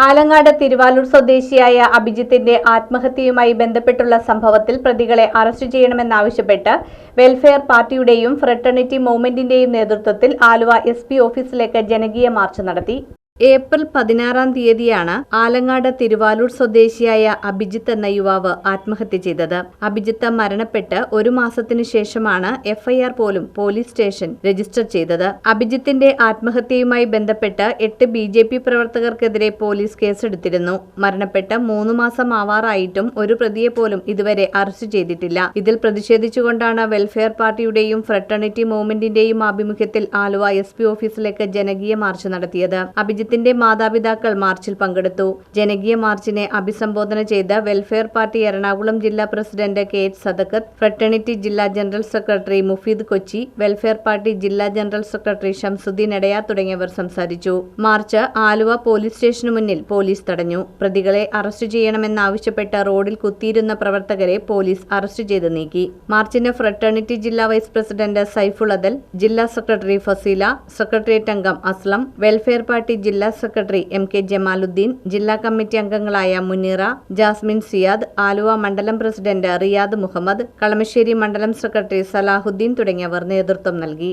ആലങ്ങാട് തിരുവാലൂർ സ്വദേശിയായ അഭിജിത്തിന്റെ ആത്മഹത്യയുമായി ബന്ധപ്പെട്ടുള്ള സംഭവത്തിൽ പ്രതികളെ അറസ്റ്റ് ചെയ്യണമെന്നാവശ്യപ്പെട്ട് വെൽഫെയർ പാർട്ടിയുടെയും ഫ്രട്ടേണിറ്റി മൂവ്മെന്റിന്റെയും നേതൃത്വത്തിൽ ആലുവ എസ് ഓഫീസിലേക്ക് ജനകീയ മാർച്ച് നടത്തി. ഏപ്രിൽ പതിനാറാം തീയതിയാണ് ആലങ്ങാട് തിരുവാലൂർ സ്വദേശിയായ അഭിജിത്ത് എന്ന യുവാവ് ആത്മഹത്യ ചെയ്തത്. അഭിജിത്ത് മരണപ്പെട്ട് ഒരു മാസത്തിനു ശേഷമാണ് എഫ്ഐആർ പോലും പോലീസ് സ്റ്റേഷൻ രജിസ്റ്റർ ചെയ്തത്. അഭിജിത്തിന്റെ ആത്മഹത്യയുമായി ബന്ധപ്പെട്ട് എട്ട് ബി ജെ പി പ്രവർത്തകർക്കെതിരെ പോലീസ് കേസെടുത്തിരുന്നു. മരണപ്പെട്ട് മൂന്ന് മാസം ആവാറായിട്ടും ഒരു പ്രതിയെ പോലും ഇതുവരെ അറസ്റ്റ് ചെയ്തിട്ടില്ല. ഇതിൽ പ്രതിഷേധിച്ചുകൊണ്ടാണ് വെൽഫെയർ പാർട്ടിയുടെയും ഫ്രട്ടേണിറ്റി മൂവ്മെന്റിന്റെയും ആഭിമുഖ്യത്തിൽ ആലുവ എസ് ഓഫീസിലേക്ക് ജനകീയ മാർച്ച് നടത്തിയത്. അഭിജിത്തിന്റെ മാതാപിതാക്കൾ മാർച്ചിൽ പങ്കെടുത്തു. ജനകീയ മാർച്ചിനെ അഭിസംബോധന ചെയ്ത വെൽഫെയർ പാർട്ടി എറണാകുളം ജില്ലാ president K H Sadakkath fraternity ജില്ലാ general secretary Mufeed Kochi welfare party ജില്ലാ ജനറൽ സെക്രട്ടറി ഷംസുദ്ദീൻ എടയാർ തുടങ്ങിയവർ സംസാരിച്ചു. മാർച്ച് ആലുവ പോലീസ് സ്റ്റേഷനു മുന്നിൽ പോലീസ് തടഞ്ഞു. പ്രതികളെ അറസ്റ്റ് ചെയ്യണമെന്നാവശ്യപ്പെട്ട റോഡിൽ കുത്തിയിരുന്ന പ്രവർത്തകരെ പോലീസ് അറസ്റ്റ് ചെയ്ത് നീക്കി. മാർച്ചിന് ഫ്രട്ടേണിറ്റി ജില്ലാ വൈസ് പ്രസിഡന്റ് സൈഫുൾ അദൽ ജില്ലാ സെക്രട്ടറി ഫസീല സെക്രട്ടേറിയറ്റ് അംഗം അസ്ലം വെൽഫെയർ പാർട്ടി ജില്ലാ സെക്രട്ടറി എം കെ ജമാലുദ്ദീൻ ജില്ലാ കമ്മിറ്റി അംഗങ്ങളായ മുനീറ ജാസ്മിൻ സിയാദ് ആലുവ മണ്ഡലം പ്രസിഡന്റ് റിയാദ് മുഹമ്മദ് കളമശ്ശേരി മണ്ഡലം സെക്രട്ടറി സലാഹുദ്ദീൻ തുടങ്ങിയവർ നേതൃത്വം നൽകി.